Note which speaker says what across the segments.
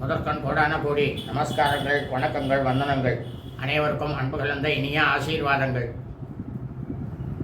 Speaker 1: முதற்கண் கோடான கோடி நமஸ்காரங்கள் வணக்கங்கள் வந்தனங்கள். அனைவருக்கும் அன்பு கலந்த இனிய ஆசீர்வாதங்கள்.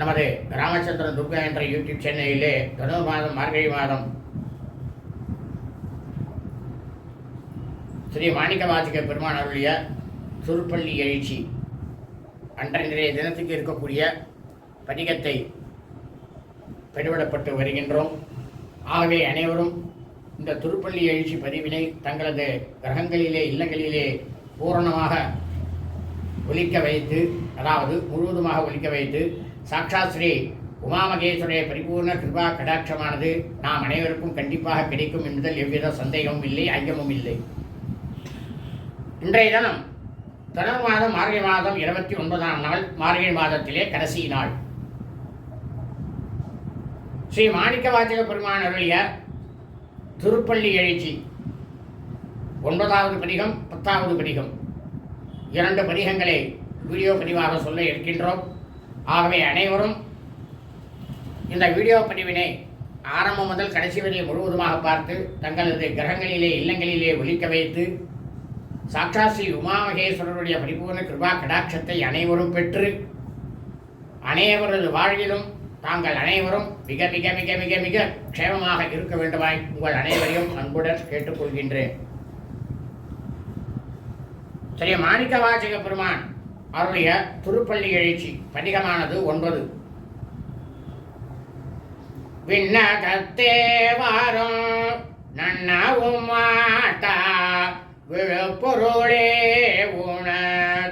Speaker 1: நமது ராமச்சந்திரன் துர்கா என்ற யூடியூப் சேனலிலே தனு மாதம் மார்கழி மாதம் ஸ்ரீ மாணிக்க வாசிக பெருமான் அருளிய சுருப்பள்ளி எழுச்சி அன்றைய தினத்துக்கு இருக்கக்கூடிய பதிகத்தை பெருவிடப்பட்டு வருகின்றோம். ஆகவே அனைவரும் இந்த திருப்பள்ளி எழுச்சி பதிவினை தங்களது கிரகங்களிலே இல்லங்களிலே பூரணமாக ஒலிக்க வைத்து அதாவது முழுவதுமாக ஒலிக்க வைத்து சாக்ஷாத் ஸ்ரீ உமாமகேஸ்வரிய பரிபூர்ண கிருபா கடாட்சமானது நாம் அனைவருக்கும் கண்டிப்பாக கிடைக்கும் என்பதில் எவ்வித சந்தேகமும் இல்லை ஐயமும் இல்லை. இன்றைய தினம் தனுர் மாதம் மார்கழி மாதம் இருபத்தி ஒன்பதாம் நாள் மார்கழி மாதத்திலே கடைசி நாள். ஸ்ரீ மாணிக்க வாசக பெருமான் அருளிய திருப்பள்ளி எழுச்சி. ஒன்பதாவது பதிகம் பத்தாவது பதிகம் இரண்டு பதிகங்களை வீடியோ பதிவாக சொல்ல இருக்கின்றோம். ஆகவே அனைவரும் இந்த வீடியோ பதிவினை ஆரம்பம் முதல் கடைசி வரை முழுவதுமாக பார்த்து தங்களது கிரகங்களிலே இல்லங்களிலே ஒழிக்க வைத்து சாக்ஷாத் ஸ்ரீ உமாமகேஸ்வரருடைய பரிபூர்ண கிருபா கடாட்சத்தை அனைவரும் பெற்று அனைவரது வாழ்விலும் தாங்கள் அனைவரும் மிக மிக மிக மிக மிக க்ஷேமமாக இருக்க வேண்டுமாய் உங்கள் அனைவரையும் அன்புடன் கேட்டுக்கொள்கின்றேன். சரி மாணிக்க வாசக பெருமான் அவருடைய திருப்பள்ளி எழுச்சி பதிகமானது ஒன்பது. விண்ணகத்தே வாரும் நன்னவும் மாட்டா விழுப்பொருளே உண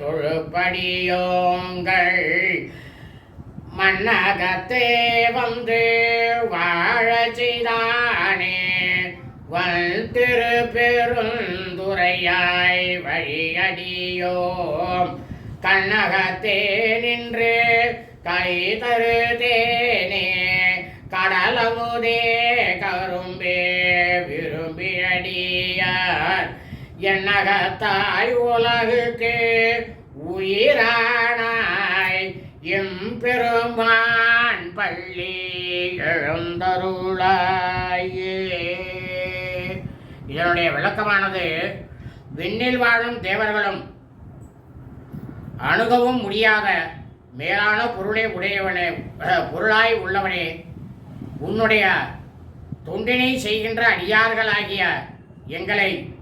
Speaker 1: தொழுப்படியோங்கள் மன்னகத்தே வந்து வாழ செய்தானே. வல் திரு பெருந்துரையாய் வழியடியோம். கண்ணகத்தே நின்று கை தரு தேனே கடலமுதே கரும்பே விரும்பியடியார். என்னகத்தாய் உலகுக்கு உயிரானாய் எம்பெருமான் பள்ளி எழுந்தருளாயே. இதனுடைய விளக்கமானது விண்ணில் வாழும் தேவர்களும் அணுகவும் முடியாத மேலான பொருளை உடையவனே பொருளாய் உள்ளவனே உன்னுடைய தொண்டினை செய்கின்ற அடியார்களாகிய எங்களை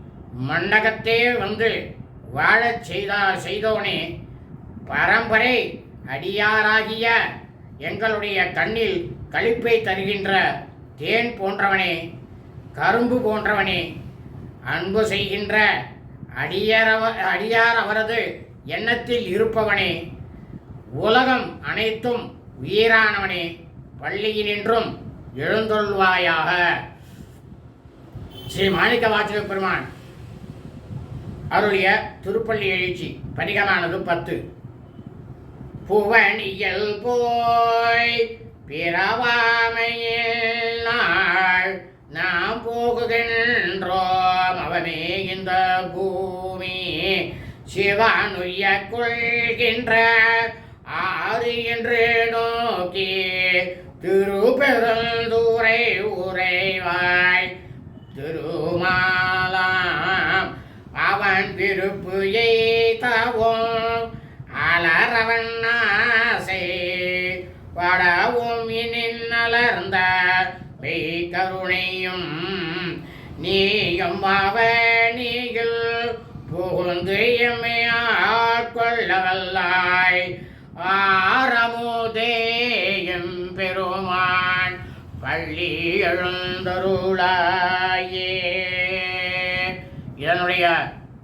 Speaker 1: மண்டகத்தே வந்து வாழச் செய்தா செய்தோனே பரம்பரை அடியாராகிய எங்களுடைய கண்ணில் களிப்பை தருகின்ற தேன் போன்றவனே கரும்பு போன்றவனே அன்பு செய்கின்ற அடியாரவ அடியார் அவரது எண்ணத்தில் இருப்பவனே உலகம் அனைத்தும் உயிரானவனே பள்ளியினின்றும் எழுந்தொள்வாயாக ஸ்ரீ மாணிக்க வாசக பெருமான் அருளிய திருப்பள்ளி எழுச்சி பதிகமானது பத்து. புவனியல் போய் பிறவாமையில் நாள் நாம் போகுகின்றோம் அவமே இந்த பூமி சிவானுய கொள்கின்ற ஆறு என்று நோக்கி திருப்பெருந்தூரை உரைவாய் திருமாலாம் அவன் விருப்பு எய்தவும் அலரவண்ணா மலர்ந்த அலர்ந்த மெய் கருணையும் நீயும் அவனியில் புகுந்து எம்மையார் கொள்ளவல்லாய். ஆரமுதேயம் பெருமான் பள்ளி எழுந்தருளாயே. இதனுடைய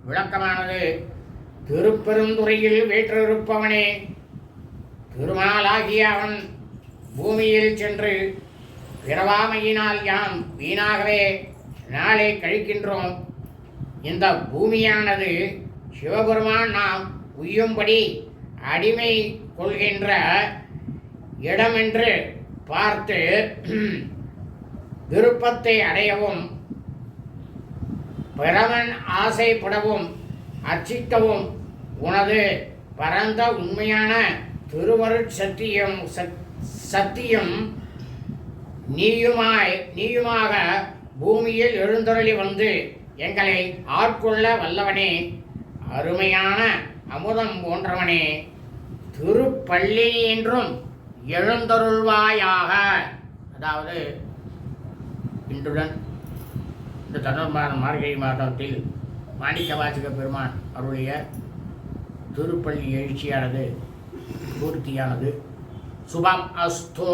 Speaker 1: விளக்கமானது திருப்பெருந்துறையில் வீற்றிருப்பவனே திருமாலாகிய அவன் பூமியில் சென்று பிறவாமையினால் யாம் வீணாகவே நாளை கழிக்கின்றோம். இந்த பூமியானது சிவபெருமான் நாம் உய்யும்படி அடிமை கொள்கின்ற இடமென்று பார்த்து விருப்பத்தை அடையவும் பிறவன் ஆசைப்படவும் அர்ச்சிக்கவும் உனது பரந்த உண்மையான திருவருட்சத்தியம் சத்- சத்தியம் நீயுமாய் நீயுமாக பூமியில் எழுந்தருளி வந்து எங்களை ஆட்கொள்ள வல்லவனே அருமையான அமுதம் போன்றவனே திருப்பள்ளி என்றும் எழுந்தருள்வாயாக. அதாவது இன்றுடன் இந்த தனுர்மான மார்கழி மாதத்தில் மாணிக்க வாசக பெருமான் அருளிய திருப்பள்ளி எழுச்சியானது பூர்த்தியானது. शुभम अस्तु